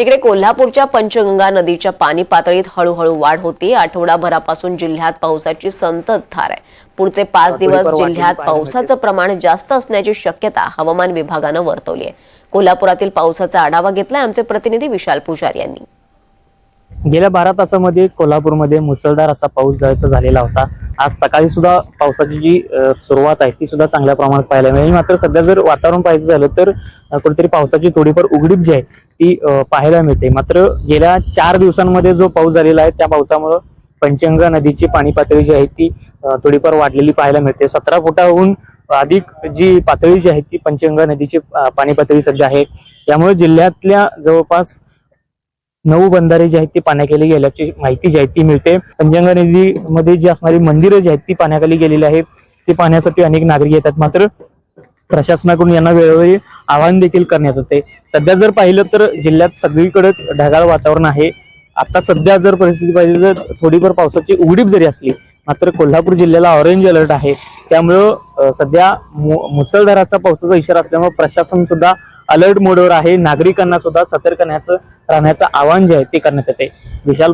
तिकडे कोल्हापूरच्या पंचगंगा नदीच्या पाणी पातळीत हळूहळू वाढ होती. आठवडाभरापासून जिल्ह्यात पावसाची संततधार आहे. पुढचे पाच दिवस जिल्ह्यात पावसाचं प्रमाण जास्त असण्याची शक्यता हवामान विभागानं वर्तवली आहे. कोल्हापुरातील पावसाचा आढावा घेतलाय आमचे प्रतिनिधी विशाल पुजारी यांनी. गेल्या बारा तासामध्ये कोल्हापूरमध्ये मुसळधार असा पाऊस झालेला होता आज सकाळी सुद्धा पावसाची जी सुरुवात आहे ती सुद्धा चांगल्या प्रमाणात पाहायला मिळेल. मात्र सध्या जर वातावरण पाहायचं झालं तर कुठेतरी पावसाची थोडीफार उघडीप जी आहे ती पाहायला मिळते. मात्र गेल्या चार दिवसांमध्ये जो पाऊस झालेला आहे त्या पावसामुळं पंचगंगा नदीची पाणी पातळी जी आहे ती थोडीफार वाढलेली पाहायला मिळते. सतरा फुटाहून अधिक जी पातळी जी आहे ती पंचगंगा नदीची पाणी पातळी सध्या आहे. त्यामुळे जिल्ह्यातल्या जवळपास नऊ बंधारे जी आहेत ती पाण्याखाली गेल्याची माहिती जी आहे ती मिळते. पंचगंगा नदीमध्ये जी असणारी मंदिरं जी आहेत ती पाण्याखाली गेलेली आहेत. ती पाहण्यासाठी अनेक नागरिक येतात. मात्र प्रशासनाकडून यांना वेळोवेळी आवाहन देखील करण्यात येते. सध्या जर पाहिलं तर जिल्ह्यात सगळीकडेच ढगाळ वातावरण आहे. आता सध्या जर परिस्थिती पाहिली तर थोडीफार पावसाची उघडीप जरी असली मात्र कोल्हापूर जिल्ह्याला ऑरेंज अलर्ट आहे. त्यामुळं सध्या मु- मुसळधाराचा पावसाचा इशारा असल्यामुळे प्रशासन सुद्धा अलर्ट मोडवर आहे. नागरिकांना सुद्धा सतर्क राहण्याचं आवाहन जे आहे ते करण्यात येते. विशाल